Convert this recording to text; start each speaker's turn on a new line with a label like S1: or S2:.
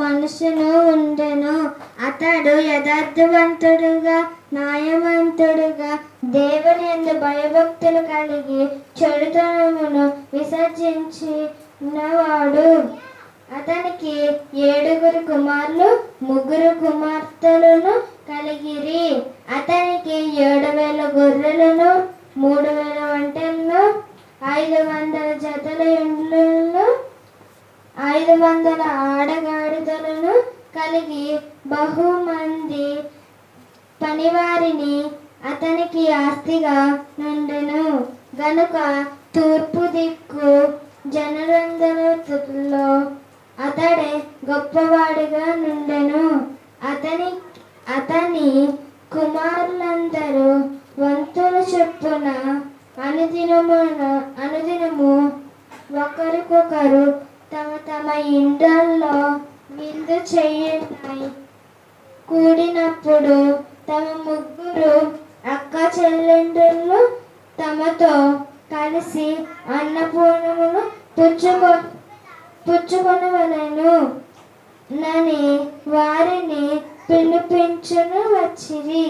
S1: మనుషును ఉండెను. అతడు యథార్థవంతుడుగా న్యాయవంతుడుగా దేవుని ఎందు భయభక్తులు కలిగి చెడుతనమును విసర్జించినవాడు. అతనికి ఏడుగురు కుమారులు ముగ్గురు కుమార్తెలను కలిగిరి. అతనికి ఏడు వేల గొర్రెలను మూడు వేల వంటలను ఐదు వందల జతల ఇండ్లను ఐదు వందల ఆడగ కలిగి బహుమంది పనివారిని అతనికి ఆస్తిగా నుండెను. గనుక తూర్పు దిక్కు జనరందరలో అతడే గొప్పవాడిగా నుండెను. అతని అతని కుమారులందరూ వంతుల చెప్పున అనుదినమున అనుదినము ఒకరికొకరు తమ తమ ఇండ్లలో విందు చేయున్నాయి కూడినప్పుడు తమ ముగ్గురు అక్క చెల్లెండ్రులు తమతో కలిసి అన్నపూర్ణమును పుచ్చుకొ పుచ్చుకొనవలను. నని వారిని పిలిపించును వచ్చిరి.